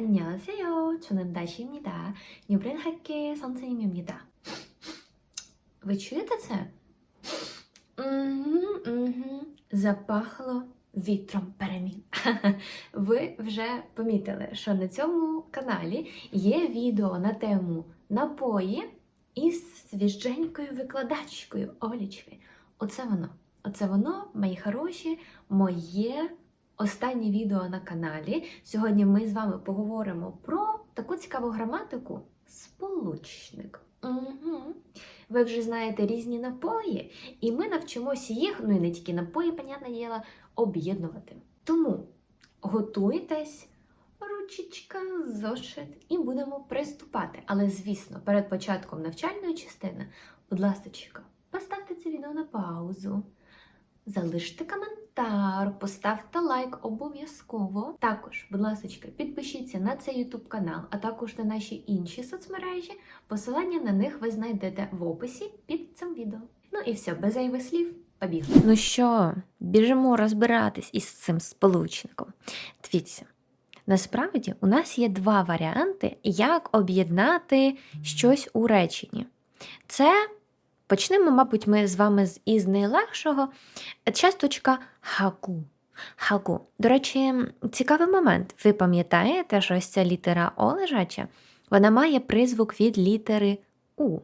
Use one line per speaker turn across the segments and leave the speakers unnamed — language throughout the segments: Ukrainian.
안녕하세요. 저는 다시입니다. 뉴브랜 학계 선생님입니다. Ви чуєте це? Угу, угу. Запахло вітром перемін. Ви вже помітили, що на цьому каналі є відео на тему напої із свіженькою викладачкою Олічкою. Оце воно. Оце воно, мої хороші, моє останнє відео на каналі. Сьогодні ми з вами поговоримо про таку цікаву граматику сполучник. Угу. Ви вже знаєте різні напої, і ми навчимося їх, ну і не тільки напої, понятне діло, об'єднувати. Тому готуйтесь, ручечка, зошит, і будемо приступати. Але, звісно, перед початком навчальної частини, будь ласка, поставте це відео на паузу. Залиште коментар, поставте лайк обов'язково. Також, будь ласка, підпишіться на цей YouTube канал, а також на наші інші соцмережі. Посилання на них ви знайдете в описі під цим відео. Ну і все, без зайвих слів, побігли.
Ну що, біжимо розбиратись із цим сполучником. Дивіться, насправді у нас є два варіанти, як об'єднати щось у реченні. Це почнемо, мабуть, ми з вами із найлегшого. Часточка хаку. Хаку. До речі, цікавий момент. Ви пам'ятаєте, що ось ця літера О лежача, вона має призвук від літери У.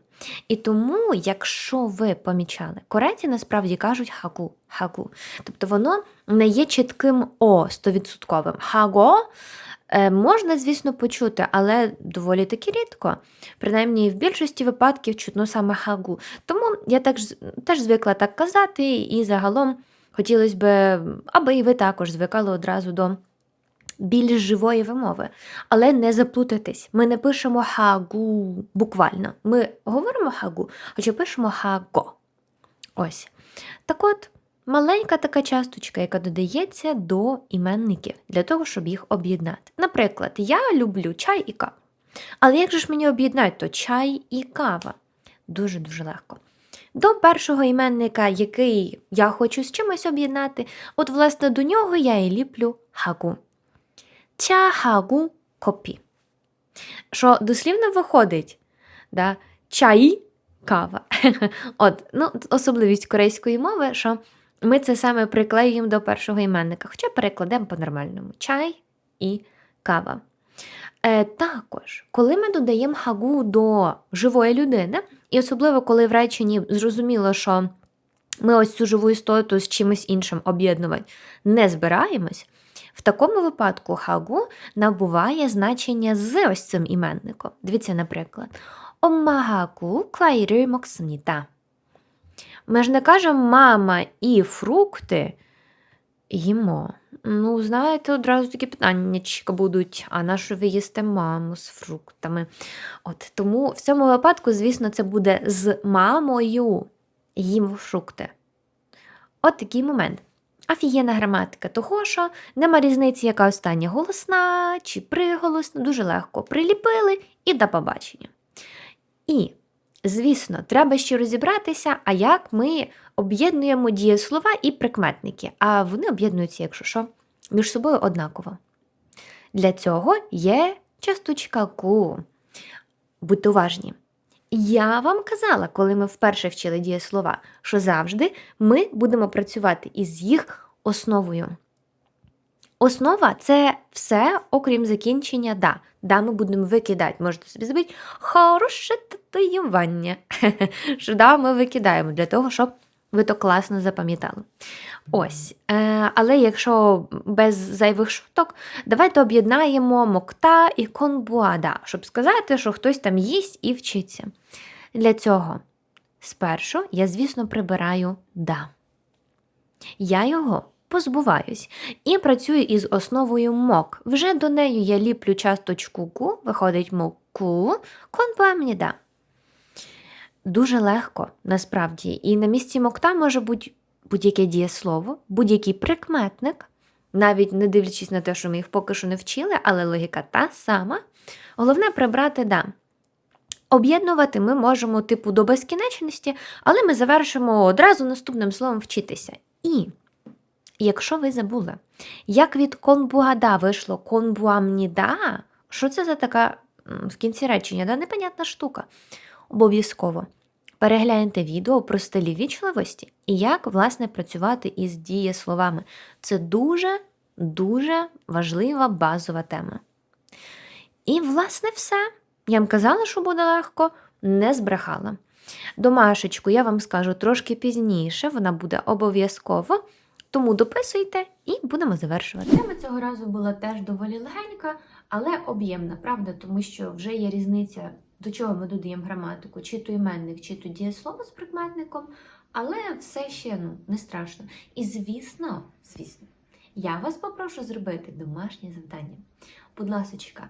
І тому, якщо ви помічали, корейці насправді кажуть хаку, хаку. Тобто воно не є чітким О 100%. Хаго е, можна, звісно, почути, але доволі таки рідко. Принаймні, в більшості випадків чутно саме хагу. Тому я так, ж- теж звикла так казати, і загалом хотілося б, аби і ви також звикали одразу до більш живої вимови. Але не заплутайтесь, ми не пишемо хагу буквально. Ми говоримо хагу, хоча пишемо хаго. Ось. Так от, маленька така часточка, яка додається до іменників для того, щоб їх об'єднати. Наприклад, я люблю чай і каву. Але як же ж мені об'єднати то чай і кава? Дуже-дуже легко. До першого іменника, який я хочу з чимось об'єднати, от, власне, до нього я і ліплю хагу. Чахагу копі. Що дослівно виходить, да? чай, кава. От, ну, особливість корейської мови, що ми це саме приклеюємо до першого іменника, хоча перекладемо по-нормальному: чай і кава. Е, також, коли ми додаємо хагу до живої людини, і особливо коли в реченні зрозуміло, що ми ось цю живу істоту з чимось іншим об'єднувати не збираємось, в такому випадку хагу набуває значення з ось цим іменником. Дивіться, наприклад, оммагагу клайри моксніта. Ми ж не кажемо мама і фрукти їмо. Ну, знаєте, одразу такі питання будуть: а на що ви їсте маму з фруктами? От тому в цьому випадку, звісно, це буде з мамою їм фрукти. От такий момент. Офігенна граматика того, що нема різниці, яка остання голосна чи приголосна, дуже легко приліпили і до побачення. І, звісно, треба ще розібратися, а як ми об'єднуємо дієслова і прикметники, а вони об'єднуються, якщо що, між собою однаково. Для цього є часточка ку. Будьте уважні. Я вам казала, коли ми вперше вчили дієслова, що завжди ми будемо працювати із їх основою. Основа це все, окрім закінчення да. Да, ми будемо викидати. Можете собі зробити хороше татуювання. Що да, ми викидаємо для того, щоб ви то класно запам'ятали. Ось. Е, але якщо без зайвих шуток, давайте об'єднаємо мокта і конбуада, щоб сказати, що хтось там їсть і вчиться. Для цього спершу я, звісно, прибираю да. Я його позбуваюсь і працюю із основою мок. Вже до неї я ліплю часточку ку, виходить моку, конбуамніда. Дуже легко, насправді. І на місці мокта може бути будь-яке дієслово, будь-який прикметник, навіть не дивлячись на те, що ми їх поки що не вчили, але логіка та сама. Головне прибрати да. Об'єднувати ми можемо типу до безкінечності, але ми завершимо одразу наступним словом вчитися. І якщо ви забули, як від конбуада вийшло конбуамніда, Що це за така в кінці речення? Да, непонятна штука. Обов'язково перегляньте відео про стилі вічливості і як, власне, працювати із дієсловами. Це дуже, дуже важлива базова тема. І, власне, все. Я вам казала, що буде легко, не збрехала. Домашечку я вам скажу трошки пізніше, вона буде обов'язково. Тому дописуйте і будемо завершувати.
Тема цього разу була теж доволі легенька, але об'ємна, правда, тому що вже є різниця, до чого ми додаємо граматику, чи то іменник, чи то дієслово з прикметником, але все ще ну, не страшно. І звісно, звісно, я вас попрошу зробити домашнє завдання. Будь ласочка,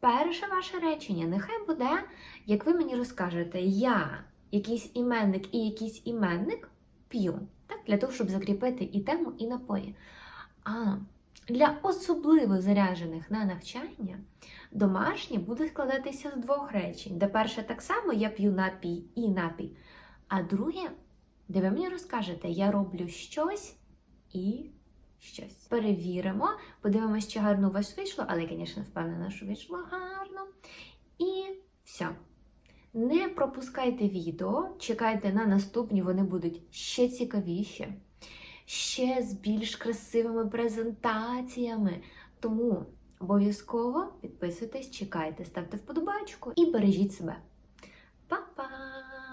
перше ваше речення нехай буде, як ви мені розкажете, я якийсь іменник і якийсь іменник п'ю. Так, для того, щоб закріпити і тему, і напої. А для особливо заряджених на навчання домашнє буде складатися з двох речень. Де перше так само я п'ю напій і напій. А друге, де ви мені розкажете, я роблю щось і щось. Перевіримо, подивимось, чи гарно у вас вийшло, але звісно, впевнена, що вийшло гарно. І все. Не пропускайте відео, чекайте на наступні, вони будуть ще цікавіші, ще з більш красивими презентаціями. Тому обов'язково підписуйтесь, чекайте, ставте вподобайку і бережіть себе. Па-па!